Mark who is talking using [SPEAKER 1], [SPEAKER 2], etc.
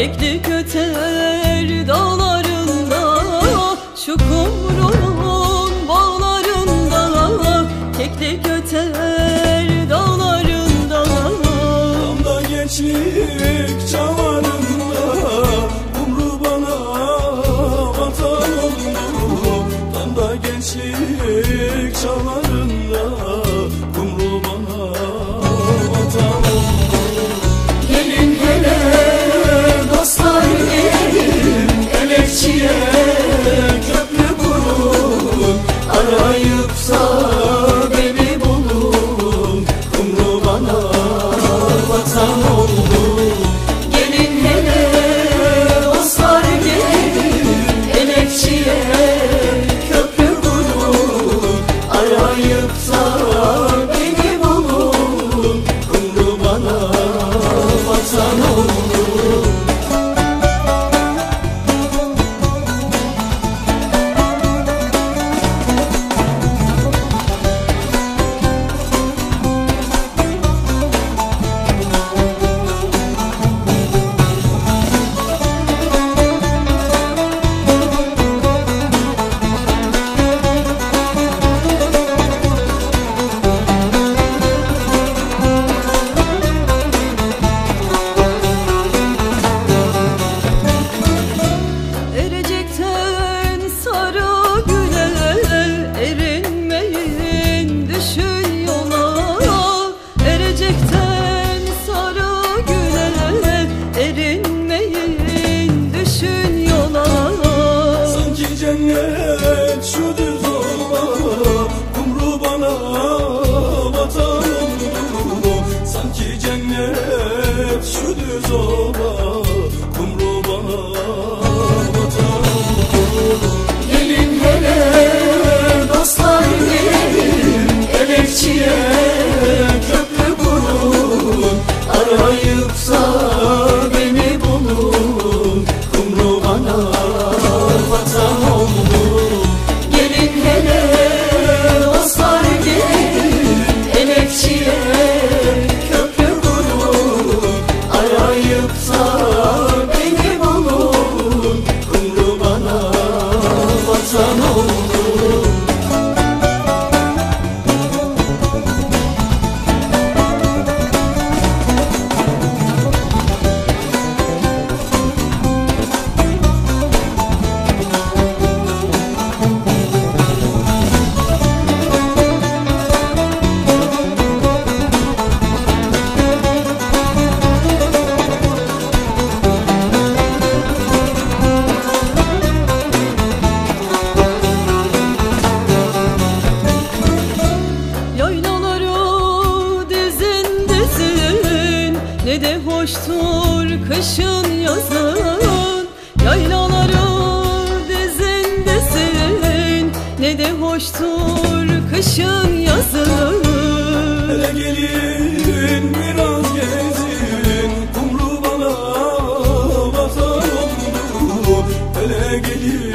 [SPEAKER 1] Kekli köter dağlarında Şu kumrun bağlarında. Kekli köter dağlarında
[SPEAKER 2] Damda gençlik çağlarında Umru bana vatan oldu. Damda gençlik çağlarında Slow. Cennet şu
[SPEAKER 1] Ne de hoştur kışın yazın. Yaylaları dizin dizin Ne de hoştur kışın yazın.
[SPEAKER 2] Hele gelin biraz gezin. Kumru bana vatan oldu. Hele gelin